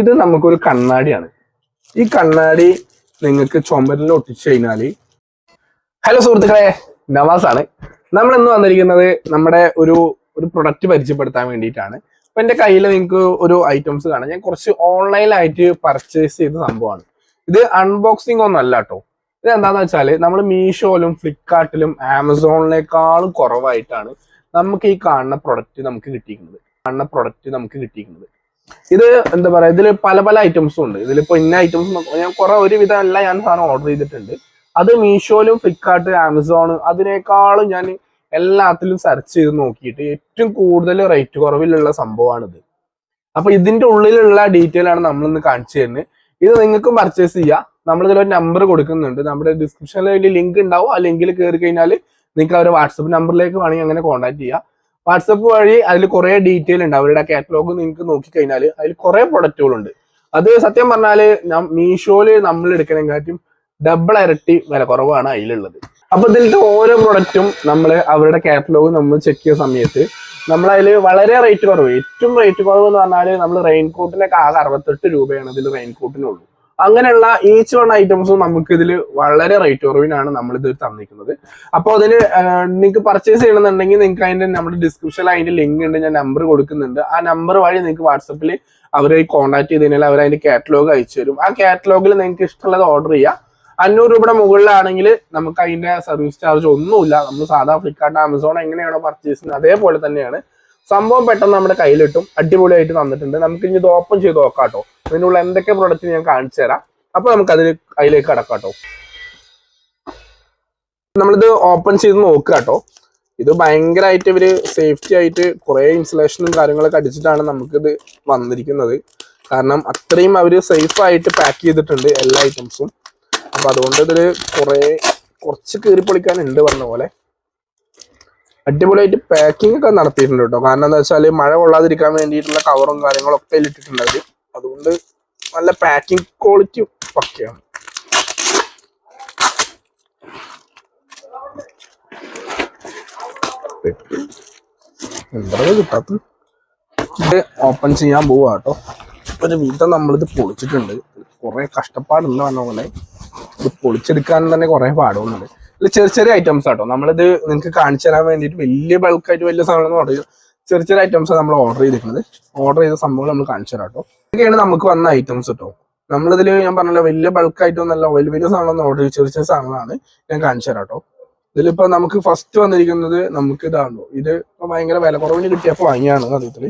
ഇത് നമുക്കൊരു കണ്ണാടിയാണ്. ഈ കണ്ണാടി നിങ്ങൾക്ക് ചുമരിൽ ഒട്ടിച്ചു കഴിഞ്ഞാൽ ഹലോ സുഹൃത്തുക്കളെ നവാസ് ആണ് നമ്മൾ ഇന്ന് വന്നിരിക്കുന്നത് നമ്മുടെ ഒരു ഒരു പ്രൊഡക്റ്റ് പരിചയപ്പെടുത്താൻ വേണ്ടിയിട്ടാണ്. അപ്പൊ എന്റെ കയ്യിൽ നിങ്ങൾക്ക് ഒരു ഐറ്റംസ് കാണാം. ഞാൻ കുറച്ച് ഓൺലൈനായിട്ട് പർച്ചേസ് ചെയ്ത സംഭവമാണ്. ഇത് അൺബോക്സിംഗ് ഒന്നും അല്ല കേട്ടോ ഇത് എന്താന്ന് വെച്ചാൽ നമ്മൾ മീഷോയിലും ഫ്ലിപ്കാർട്ടിലും ആമസോണിനേക്കാളും കുറവായിട്ടാണ് നമുക്ക് ഈ കാണുന്ന പ്രൊഡക്റ്റ് നമുക്ക് കിട്ടിയിരിക്കുന്നത്. കാണുന്ന പ്രൊഡക്റ്റ് നമുക്ക് കിട്ടിയിരിക്കുന്നത്. ഇത് എന്താ പറയാ ഇതിൽ പല പല ഐറ്റംസും ഉണ്ട്. ഇതിലിപ്പോ ഇന്ന ഐറ്റംസ് ഞാൻ കുറെ ഒരുവിധം അല്ല ഞാൻ സാധനം ഓർഡർ ചെയ്തിട്ടുണ്ട്. അത് മീഷോയിലും ഫ്ലിപ്കാർട്ട് ആമസോൺ അതിനേക്കാളും ഞാൻ എല്ലാത്തിലും സെർച്ച് ചെയ്ത് നോക്കിയിട്ട് ഏറ്റവും കൂടുതൽ റേറ്റ് കുറവിലുള്ള സംഭവമാണിത്. അപ്പൊ ഇതിന്റെ ഉള്ളിലുള്ള ഡീറ്റെയിൽ ആണ് നമ്മൾ ഇന്ന് കാണിച്ചു തരുന്നത്. ഇത് നിങ്ങൾക്കും പർച്ചേസ് ചെയ്യാം. നമ്മൾ ഇതിൽ ഒരു നമ്പർ കൊടുക്കുന്നുണ്ട്. നമ്മുടെ ഡിസ്ക്രിപ്ഷനിൽ ലിങ്ക് ഉണ്ടാവും. ആ ലിങ്കിൽ കയറി കഴിഞ്ഞാൽ നിങ്ങൾക്ക് അവരുടെ വാട്സപ്പ് നമ്പറിലേക്ക് വേണമെങ്കിൽ അങ്ങനെ കോൺടാക്ട് ചെയ്യാം. വാട്സപ്പ് വഴി അതിൽ കുറെ ഡീറ്റെയിൽ ഉണ്ട്. അവരുടെ കാറ്റലോഗ് നിങ്ങൾക്ക് നോക്കിക്കഴിഞ്ഞാൽ അതിൽ കുറെ പ്രൊഡക്റ്റുകളുണ്ട് അത് സത്യം പറഞ്ഞാൽ മീഷോയിൽ നമ്മൾ എടുക്കണേക്കാട്ടും ഡബിൾ ഇരട്ടി വില കുറവാണ് അതിലുള്ളത്. അപ്പൊ ഇതിലത്തെ ഓരോ പ്രൊഡക്റ്റും നമ്മൾ അവരുടെ കാറ്റലോഗ് നമ്മൾ ചെക്ക് ചെയ്യുന്ന സമയത്ത് നമ്മൾ അതിൽ വളരെ റേറ്റ് കുറവ്. ഏറ്റവും റേറ്റ് കുറവ് എന്ന് പറഞ്ഞാൽ നമ്മൾ റെയിൻകോട്ടിനൊക്കെ ആകെ അറുപത്തെട്ട് രൂപയാണ് ഇതിൽ റെയിൻകോട്ടിനുള്ളൂ അങ്ങനെയുള്ള ഈച്ച് വൺ ഐറ്റംസും നമുക്ക് ഇതിൽ വളരെ റേറ്റ് കുറവിനാണ് നമ്മൾ ഇത് തന്നിരിക്കുന്നത് അപ്പോൾ അതിൽ നിങ്ങൾക്ക് പർച്ചേസ് ചെയ്യണമെന്നുണ്ടെങ്കിൽ നിങ്ങൾക്ക് അതിന്റെ നമ്മുടെ ഡിസ്ക്രിപ്ഷനിൽ അതിന്റെ ലിങ്ക് ഉണ്ട് ഞാൻ നമ്പർ കൊടുക്കുന്നുണ്ട്. ആ നമ്പർ വഴി നിങ്ങൾക്ക് വാട്സപ്പിൽ അവരെ കോൺടാക്ട് ചെയ്ത് കഴിഞ്ഞാൽ അവർ അതിന്റെ കാറ്റലോഗ് അയച്ചു തരും. ആ കാറ്റലോഗിൽ നിങ്ങൾക്ക് ഇഷ്ടമുള്ളത് ഓർഡർ ചെയ്യാം. അഞ്ഞൂറ് രൂപയുടെ മുകളിലാണെങ്കിൽ നമുക്ക് അതിന്റെ സർവീസ് ചാർജ് ഒന്നുമില്ല. നമ്മൾ സാധാ ഫ്ലിപ്കാർട്ട് ആമസോൺ എങ്ങനെയാണോ പർച്ചേസ് ചെയ്യുന്നത് അതേപോലെ തന്നെയാണ്. സംഭവം പെട്ടെന്ന് നമ്മുടെ കയ്യിലിട്ടും അടിപൊളിയായിട്ട് തന്നിട്ടുണ്ട്. നമുക്ക് ഇനി ഇത് ഓപ്പൺ ചെയ്ത് നോക്കാം കേട്ടോ. ഇതിനുള്ള എന്തൊക്കെ പ്രൊഡക്റ്റ് ഞാൻ കാണിച്ചു തരാം. അപ്പൊ നമുക്ക് അതിൽ അതിലേക്ക് കടക്കാം കേട്ടോ. നമ്മളിത് ഓപ്പൺ ചെയ്ത് നോക്കുക കേട്ടോ. ഇത് ഭയങ്കരമായിട്ട് ഇവർ സേഫ്റ്റി ആയിട്ട് കുറെ ഇൻസുലേഷനും കാര്യങ്ങളൊക്കെ അടിച്ചിട്ടാണ് നമുക്കിത് വന്നിരിക്കുന്നത്. കാരണം അത്രയും അവർ സേഫ് ആയിട്ട് പാക്ക് ചെയ്തിട്ടുണ്ട് എല്ലാ ഐറ്റംസും അപ്പൊ അതുകൊണ്ട് ഇതിൽ കുറെ കുറച്ച് കീറി പൊളിക്കാനുണ്ട് പറഞ്ഞ പോലെ. അടിപൊളിയായിട്ട് പാക്കിംഗ് ഒക്കെ നടത്തിയിട്ടുണ്ട് കേട്ടോ. കാരണം എന്താ വെച്ചാൽ മഴ കൊള്ളാതിരിക്കാൻ വേണ്ടിയിട്ടുള്ള കവറും കാര്യങ്ങളൊക്കെ ഇട്ടിട്ടുണ്ട് അവർ. അതുകൊണ്ട് നല്ല പാക്കിംഗ് ക്വാളിറ്റി പക്കയാണ്. എന്താ കിട്ടാത്ത ഇത് ഓപ്പൺ ചെയ്യാൻ പോവാ കേട്ടോ ഒരു വിധം നമ്മളിത് പൊളിച്ചിട്ടുണ്ട്. കുറെ കഷ്ടപ്പാടുണ്ട് പറഞ്ഞ പോലെ ഇത് പൊളിച്ചെടുക്കാൻ തന്നെ കുറെ പാടുകളുണ്ട്. ഇതിൽ ചെറിയ ചെറിയ ഐറ്റംസ് ആട്ടോ നമ്മളിത് നിങ്ങൾക്ക് കാണിച്ചു തരാൻ വേണ്ടിയിട്ട് വലിയ ബൾക്കായിട്ട് വലിയ സാധനം എന്ന് ചെയ്തു ചെറിയ ചെറിയ ഐറ്റംസ് നമ്മൾ ഓർഡർ ചെയ്തിരിക്കുന്നത്. ഓർഡർ ചെയ്ത സംഭവം നമ്മൾ കാണിച്ചു തരാം കേട്ടോ. ഇതൊക്കെയാണ് നമുക്ക് വന്ന ഐറ്റംസ് കേട്ടോ. നമ്മളിതിൽ ഞാൻ പറഞ്ഞല്ലോ വലിയ ബൾക്കായിട്ടൊന്നല്ല വലിയ വലിയ സാധനം ഓർഡർ ചെയ്ത് ചെറിയ ചെറിയ സാധനങ്ങളാണ് ഞാൻ കാണിച്ചു തരാം കേട്ടോ. ഇതിലിപ്പോ നമുക്ക് ഫസ്റ്റ് വന്നിരിക്കുന്നത് നമുക്ക് ഇതാണല്ലോ. ഇത് ഭയങ്കര വില കുറവിന് കിട്ടിയപ്പോ വാങ്ങിയാണ് അതിൽ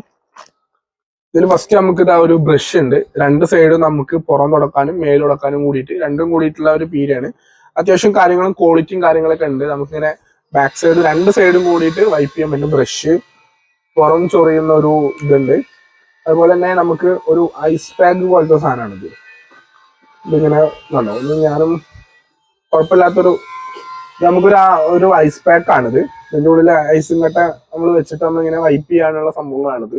ഇതിൽ ഫസ്റ്റ് നമുക്ക് ഇതാ ഒരു ബ്രഷ് ഉണ്ട്. രണ്ട് സൈഡും നമുക്ക് പുറം തുടക്കാനും മേൽ തുടക്കാനും കൂടിയിട്ട് രണ്ടും കൂടിയിട്ടുള്ള ഒരു പീരിയാണ് അത്യാവശ്യം കാര്യങ്ങളും ക്വാളിറ്റിയും കാര്യങ്ങളൊക്കെ ഉണ്ട്. നമുക്കിങ്ങനെ ബാക്ക് സൈഡ് രണ്ട് സൈഡും കൂടിയിട്ട് വൈപ്പ് ചെയ്യാൻ പറ്റും ബ്രഷ് പുറം ചൊറിയുന്ന ഒരു ഇതുണ്ട്. അതുപോലെ തന്നെ നമുക്ക് ഒരു ഐസ് പാക്ക് പോലത്തെ സാധനമാണ് ഇത് ഇതിങ്ങനെ കണ്ടോ? ഇത് ഞാനും കുഴപ്പമില്ലാത്തൊരു നമുക്കൊരു ഒരു ഐസ് പാക്ക് ആണിത്. ഇതിന്റെ ഉള്ളിൽ ഐസും കട്ട നമ്മൾ വെച്ചിട്ട് നമ്മളിങ്ങനെ വൈപ്പ് ചെയ്യാനുള്ള സംഭവങ്ങളാണിത്.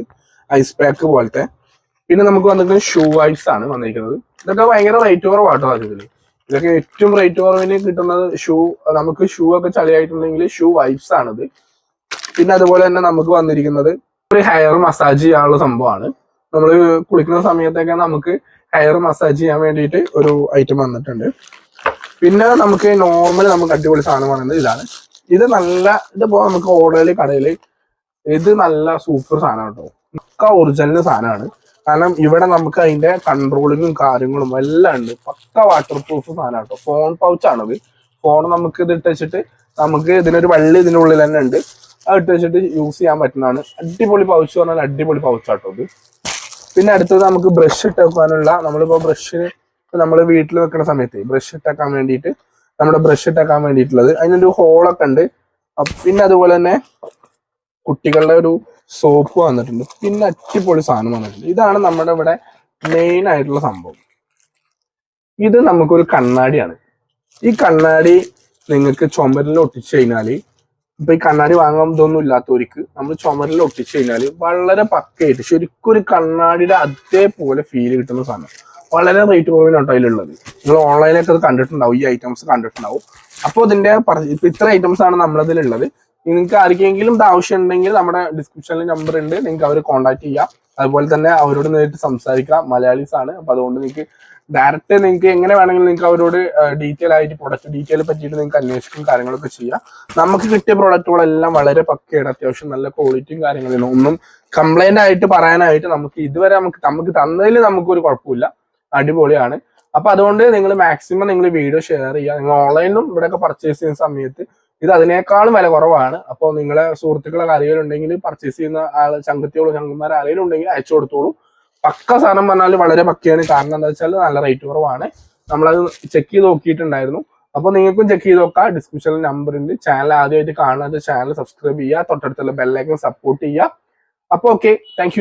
ഐസ് പാക്ക് പോലത്തെ. പിന്നെ നമുക്ക് വന്നിട്ട് ഷൂ ഐസ് ആണ് വന്നിരിക്കുന്നത്. ഇതൊക്കെ ഭയങ്കര റേറ്റ് കുറവാട്ടോ അതിൽ ഇതൊക്കെ ഏറ്റവും റേറ്റ് കുറവിന് കിട്ടുന്നത് ഷൂ നമുക്ക് ഷൂ ഒക്കെ ചളിയായിട്ടുണ്ടെങ്കിൽ ഷൂ വൈപ്സ് ആണിത്. പിന്നെ അതുപോലെ തന്നെ നമുക്ക് വന്നിരിക്കുന്നത് ഒരു ഹെയർ മസാജ് ചെയ്യാനുള്ള സംഭവമാണ്. നമ്മൾ കുളിക്കുന്ന സമയത്തൊക്കെ നമുക്ക് ഹെയർ മസാജ് ചെയ്യാൻ വേണ്ടിയിട്ട് ഒരു ഐറ്റം വന്നിട്ടുണ്ട്. പിന്നെ നമുക്ക് നോർമൽ നമുക്ക് അടിപൊളി സാധനം പറയുന്നത് ഇതാണ്. ഇത് നല്ല ഇതിപ്പോ നമുക്ക് ഓർഡറിൽ കടയിൽ ഇത് നല്ല സൂപ്പർ സാധനം കേട്ടോ. ഒക്കെ ഒറിജിനൽ സാധനമാണ്. കാരണം ഇവിടെ നമുക്ക് അതിന്റെ കൺട്രോളിങ്ങും കാര്യങ്ങളും എല്ലാം ഉണ്ട്. പക്ക വാട്ടർ പ്രൂഫ് സാധനം കേട്ടോ. ഫോൺ പൗച്ചാണത് ഫോൺ നമുക്ക് ഇത് വെച്ചിട്ട് നമുക്ക് ഇതിനൊരു വള്ളി ഇതിനുള്ളിൽ തന്നെ ഉണ്ട്. അത് വെച്ചിട്ട് യൂസ് ചെയ്യാൻ പറ്റുന്നതാണ്. അടിപൊളി പൗച്ച് പറഞ്ഞാൽ അടിപൊളി പൗച്ചാട്ടോ ഇത്. പിന്നെ അടുത്തത് നമുക്ക് ബ്രഷ് ഇട്ട് വെക്കാനുള്ള നമ്മളിപ്പോ ബ്രഷിന് നമ്മൾ വീട്ടിൽ വെക്കുന്ന സമയത്ത് ബ്രഷ് ഇട്ടേക്കാൻ വേണ്ടിയിട്ട് നമ്മുടെ ബ്രഷ് ഇട്ടേക്കാൻ വേണ്ടിയിട്ടുള്ളത്. അതിനൊരു ഹോളൊക്കെ ഉണ്ട്. പിന്നെ അതുപോലെ തന്നെ കുട്ടികളുടെ ഒരു സോപ്പ് വന്നിട്ടുണ്ട്. പിന്നെ അടിപൊളി സാധനം വന്നിട്ടുണ്ട്. ഇതാണ് നമ്മുടെ ഇവിടെ മെയിൻ ആയിട്ടുള്ള സംഭവം. ഇത് നമുക്കൊരു കണ്ണാടിയാണ്. ഈ കണ്ണാടി നിങ്ങൾക്ക് ചുമരിൽ ഒട്ടിച്ചു കഴിഞ്ഞാൽ ഇപ്പൊ ഈ കണ്ണാടി വാങ്ങാൻ ഇതൊന്നും ഇല്ലാത്തവർക്ക് നമ്മൾ ചുമരിൽ ഒട്ടിച്ചു കഴിഞ്ഞാൽ വളരെ പക്കയായിട്ട് ശരിക്കും ഒരു കണ്ണാടിയുടെ അതേപോലെ ഫീൽ കിട്ടുന്ന സാധനം. വളരെ റേറ്റ് കുറവിനാട്ടോ അതിലുള്ളത്. നിങ്ങൾ ഓൺലൈനൊക്കെ അത് കണ്ടിട്ടുണ്ടാവും. ഈ ഐറ്റംസ് കണ്ടിട്ടുണ്ടാവും. അപ്പോൾ ഇതിന്റെ ഇപ്പൊ ഇത്ര ഐറ്റംസ് ആണ് നമ്മളതിലുള്ളത്. നിങ്ങൾക്ക് ആർക്കെങ്കിലും ഇത് ആവശ്യം ഉണ്ടെങ്കിൽ നമ്മുടെ ഡിസ്ക്രിപ്ഷനിൽ നമ്പർ ഉണ്ട്. നിങ്ങൾക്ക് അവർ കോൺടാക്ട് ചെയ്യാം. അതുപോലെ തന്നെ അവരോട് നേരിട്ട് സംസാരിക്കാം മലയാളീസ് ആണ്. അപ്പൊ അതുകൊണ്ട് നിങ്ങൾക്ക് ഡയറക്റ്റ് നിങ്ങൾക്ക് എങ്ങനെ വേണമെങ്കിലും നിങ്ങൾക്ക് അവരോട് ഡീറ്റെയിൽ ആയിട്ട് പ്രൊഡക്റ്റ് ഡീറ്റെയിൽ പറ്റിയിട്ട് നിങ്ങൾക്ക് അന്വേഷിക്കും കാര്യങ്ങളൊക്കെ ചെയ്യാം. നമുക്ക് കിട്ടിയ പ്രൊഡക്റ്റുകളെല്ലാം വളരെ പക്കയാണ്. അത്യാവശ്യം നല്ല ക്വാളിറ്റിയും കാര്യങ്ങളും ഒന്നും കംപ്ലൈന്റ് ആയിട്ട് പറയാനായിട്ട് നമുക്ക് ഇതുവരെ നമുക്ക് നമുക്ക് തന്നതിൽ നമുക്കൊരു കുഴപ്പമില്ല. അടിപൊളിയാണ്. അപ്പൊ അതുകൊണ്ട് നിങ്ങൾ മാക്സിമം നിങ്ങൾ വീഡിയോ ഷെയർ ചെയ്യുക. നിങ്ങൾ ഓൺലൈനിലും ഇവിടെയൊക്കെ പർച്ചേസ് ചെയ്യുന്ന സമയത്ത് ഇത് അതിനേക്കാളും വില കുറവാണ്. അപ്പോൾ നിങ്ങളെ സുഹൃത്തുക്കളൊക്കെ അറിയാൻ ഉണ്ടെങ്കിൽ പർച്ചേസ് ചെയ്യുന്ന ആൾ ചങ്കത്തിയോളൂ ചങ്കന്മാർ അറിയലുണ്ടെങ്കിൽ അയച്ചു കൊടുത്തോളൂ. പക്ക സാധനം പറഞ്ഞാൽ വളരെ പക്കയാണ്. കാരണം എന്താ വെച്ചാൽ നല്ല റേറ്റ് കുറവാണ്. നമ്മളത് ചെക്ക് ചെയ്ത് നോക്കിയിട്ടുണ്ടായിരുന്നു. അപ്പൊ നിങ്ങൾക്കും ചെക്ക് ചെയ്ത് നോക്കാം. ഡിസ്ക്രിപ്ഷനിൽ നമ്പർ ഉണ്ട്. ചാനൽ ആദ്യമായിട്ട് കാണാത്ത ചാനൽ സബ്സ്ക്രൈബ് ചെയ്യുക. തൊട്ടടുത്തുള്ള ബെല്ലൈക്കൻ സപ്പോർട്ട് ചെയ്യുക. അപ്പൊ ഓക്കെ താങ്ക്